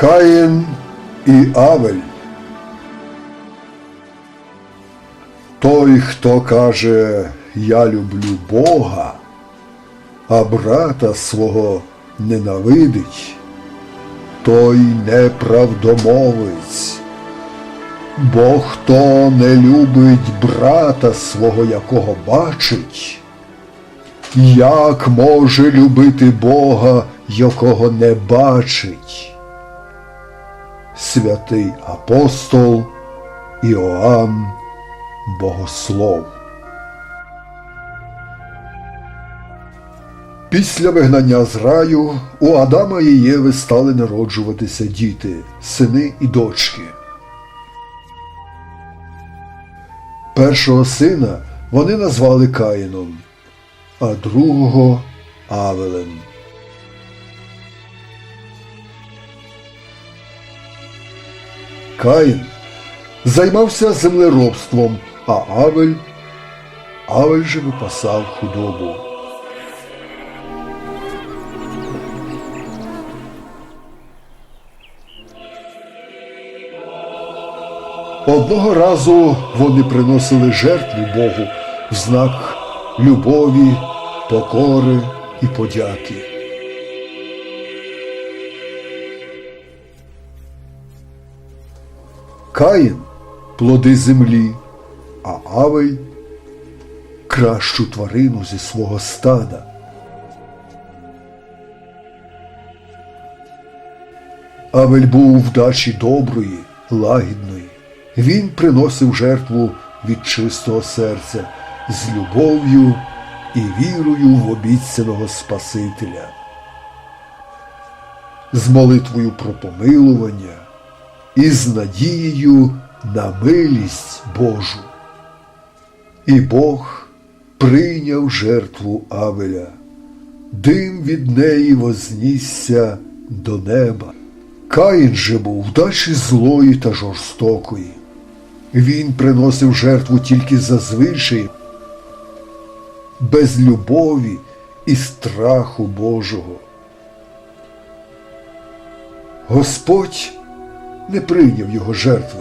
Каїн і Авель. Той, хто каже, я люблю Бога, а брата свого ненавидить, той неправдомовець. Бо хто не любить брата свого, якого бачить, як може любити Бога, якого не бачить? Святий апостол Іоанн Богослов. Після вигнання з раю у Адама і Єви стали народжуватися діти, сини і дочки. Першого сина вони назвали Каїном, а другого Авелем. Каїн займався землеробством, а Авель Авель же випасав худобу. Одного разу вони приносили жертву Богу в знак любові, покори і подяки. Каїн плоди землі, а Авель кращу тварину зі свого стада. Авель був вдачі доброї, лагідної. Він приносив жертву від чистого серця з любов'ю і вірою в обіцяного Спасителя, з молитвою про помилування і з надією на милість Божу. І Бог прийняв жертву Авеля, дим від неї вознісся до неба. Каїн же був вдачі злої та жорстокої. Він приносив жертву тільки за звичаєм, без любові і страху Божого. Господь не прийняв його жертви,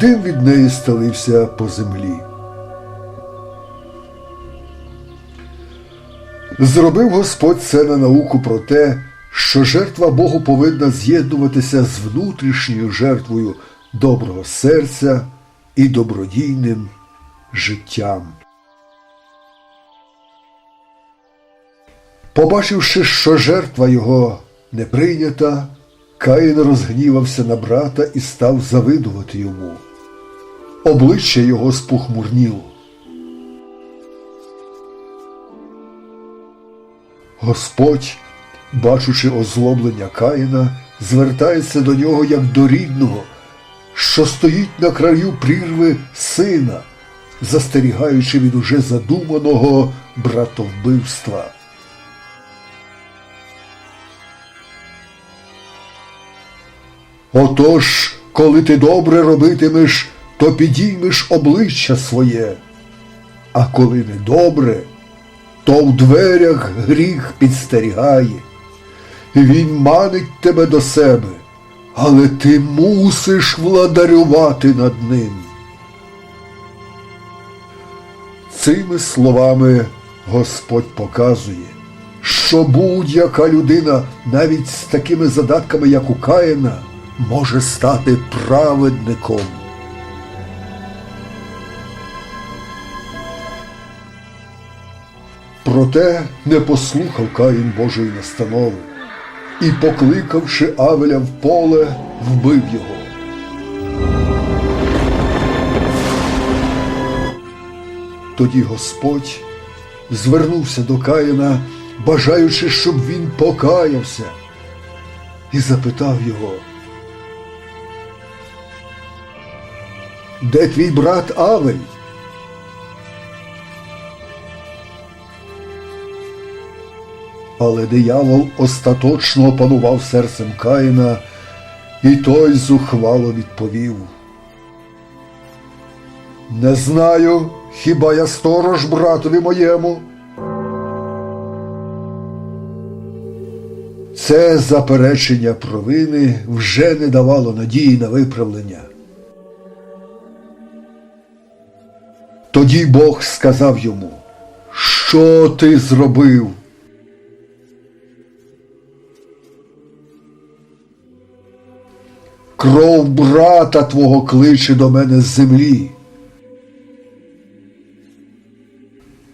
дим від неї стелився по землі. Зробив Господь це на науку про те, що жертва Богу повинна з'єднуватися з внутрішньою жертвою доброго серця і добродійним життям. Побачивши, що жертва його не прийнята, Каїн розгнівався на брата і став завидувати йому. Обличчя його спохмурніло. Господь, бачучи озлоблення Каїна, звертається до нього як до рідного, що стоїть на краю прірви сина, застерігаючи від уже задуманого братовбивства. Отож, коли ти добре робитимеш, то підіймеш обличчя своє, а коли не добре, то в дверях гріх підстерігає. Він манить тебе до себе, але ти мусиш владарювати над ним. Цими словами Господь показує, що будь-яка людина, навіть з такими задатками, як у Каїна, може стати праведником. Проте не послухав Каїн Божої настанови і, покликавши Авеля в поле, вбив його. Тоді Господь звернувся до Каїна, бажаючи, щоб він покаявся, і запитав його. Де твій брат Авель? Але диявол остаточно опанував серцем Каїна, і той зухвало відповів. Не знаю, хіба я сторож братові моєму. Це заперечення провини вже не давало надії на виправлення. Тоді Бог сказав йому, що ти зробив? Кров брата твого кличе до мене з землі.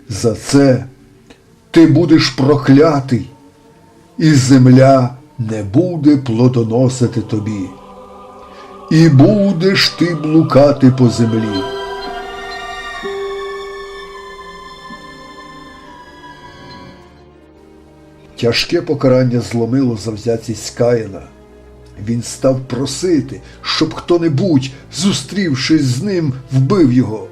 За це ти будеш проклятий, і земля не буде плодоносити тобі. І будеш ти блукати по землі. Тяжке покарання зломило завзятість Каїна. Він став просити, щоб хто-небудь, зустрівшись з ним, вбив його.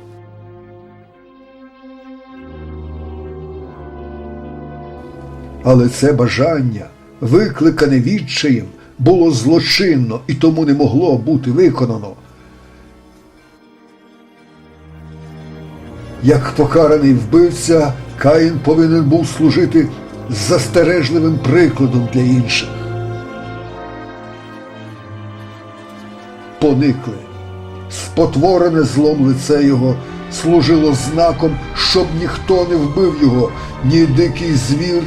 Але це бажання, викликане відчаєм, було злочинно і тому не могло бути виконано. Як покараний вбивця, Каїн повинен був служити застережливим прикладом для інших. Поникли. Спотворене злом лице його служило знаком, щоб ніхто не вбив його, ні дикий звір,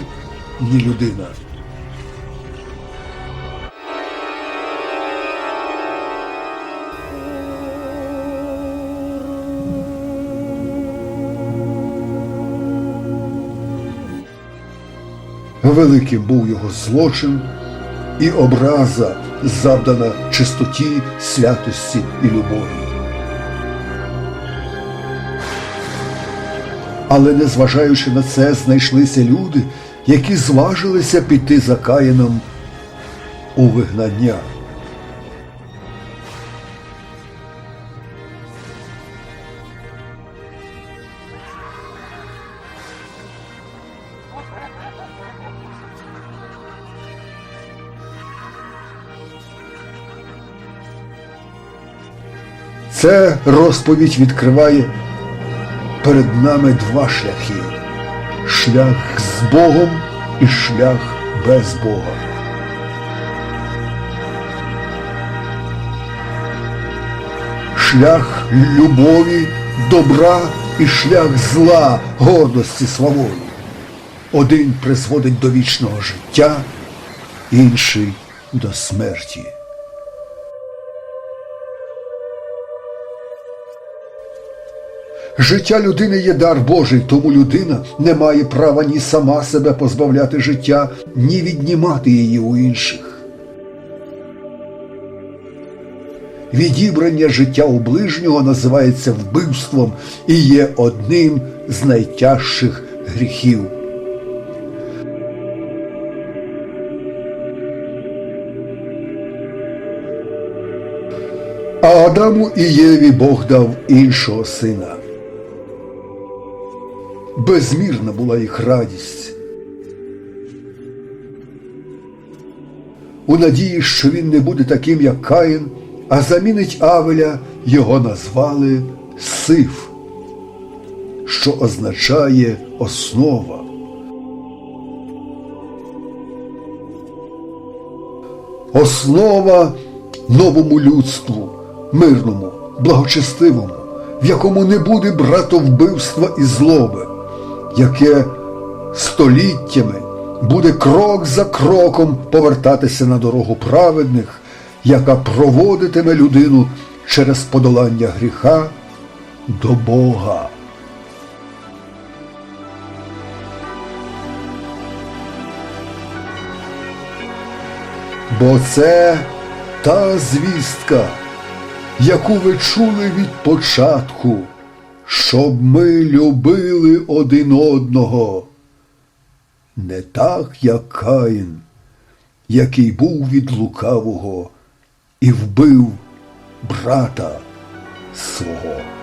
ні людина. Великим був його злочин і образа, завдана чистоті, святості і любові. Але незважаючи на це, знайшлися люди, які зважилися піти за Каїном у вигнання. Це розповідь відкриває перед нами два шляхи: шлях з Богом і шлях без Бога. Шлях любові, добра і шлях зла, гордості, сваволі. Один призводить до вічного життя, інший до смерті. Життя людини є дар Божий, тому людина не має права ні сама себе позбавляти життя, ні віднімати її у інших. Відібрання життя у ближнього називається вбивством і є одним з найтяжчих гріхів. А Адаму і Єві Бог дав іншого сина. Безмірна була їх радість. У надії, що він не буде таким, як Каїн, а замінить Авеля, його назвали Сиф, що означає основа. Основа новому людству, мирному, благочестивому, в якому не буде братовбивства і злоби, яке століттями буде крок за кроком повертатися на дорогу праведних, яка проводитиме людину через подолання гріха до Бога. Бо це та звістка, яку ви чули від початку, щоб ми любили один одного, не так, як Каїн, який був від лукавого і вбив брата свого.